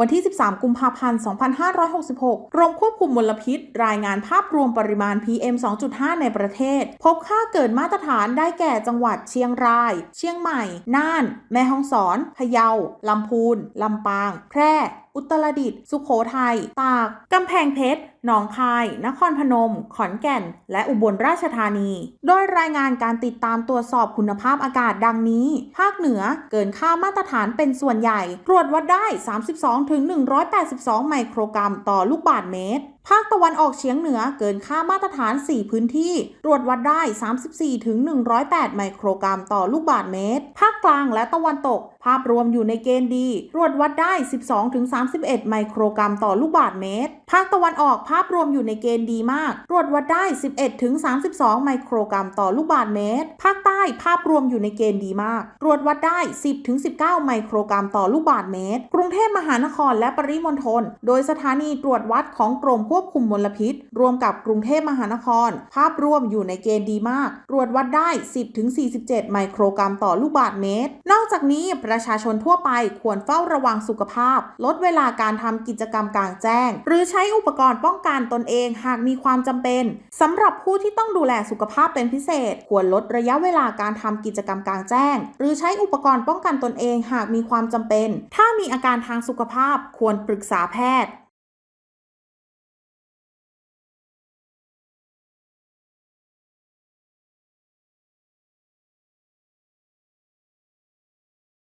วันที่ 13 กุมภาพันธ์ 2566 กรมควบคุมมลพิษ รายงานภาพรวมปริมาณ PM 2.5 ในประเทศ พบค่าเกินมาตรฐานได้แก่จังหวัดเชียงราย เชียงใหม่ น่าน แม่ฮ่องสอน พะเยา ลำพูน ลำปาง แพร่ อุตรดิตถ์สุขโขทัย ตาก กำแพงเพชร หนองคาย นครพนม ขอนแก่น และอุบลราชธานี โดยรายงานการติดตามตรวจสอบคุณภาพอากาศดังนี้ ภาคเหนือเกินค่ามาตรฐานเป็นส่วนใหญ่ ตรวจวัดได้ 32-182 ไมโครกรัมต่อลูกบาศก์เมตร ภาคตะวันออกเฉียงเหนือเกินค่ามาตรฐาน 4 พื้นที่ ตรวจวัดได้ 34-108 ไมโครกรัมต่อลูกบาศก์เมตร ภาคกลางและตะวันตก ภาพรวมอยู่ในเกณฑ์ดี ตรวจวัดได้ 12-31 ไมโครกรัมต่อลูกบาศก์เมตร ภาคตะวันออกภาพรวมอยู่ในเกณฑ์ดีมาก ตรวจวัดได้ 11-32 ไมโครกรัมต่อลูกบาศก์เมตร ภาคใต้ภาพรวมอยู่ในเกณฑ์ดีมาก ตรวจวัดได้ 10-19 ไมโครกรัมต่อลูกบาศก์เมตร กรุงเทพมหานครและปริมณฑล โดยสถานีตรวจวัดของกรมควควบคุมมลพิษ รวมกับกรุงเทพมหานคร ภาพรวมอยู่ในเกณฑ์ดีมาก ตรวจวัดได้ 10-47 ไมโครกรัมต่อลูกบาศก์เมตร นอกจากนี้ประชาชนทั่วไปควรเฝ้าระวังสุขภาพ ลดเวลาการทำกิจกรรมกลางแจ้ง หรือใช้อุปกรณ์ป้องกันตนเองหากมีความจำเป็นสำหรับผู้ที่ต้องดูแลสุขภาพเป็นพิเศษ ควรลดระยะเวลาการทำกิจกรรมกลางแจ้ง หรือใช้อุปกรณ์ป้องกันตนเองหากมีความจำเป็น ถ้ามีอาการทางสุขภาพควรปรึกษาแพทย์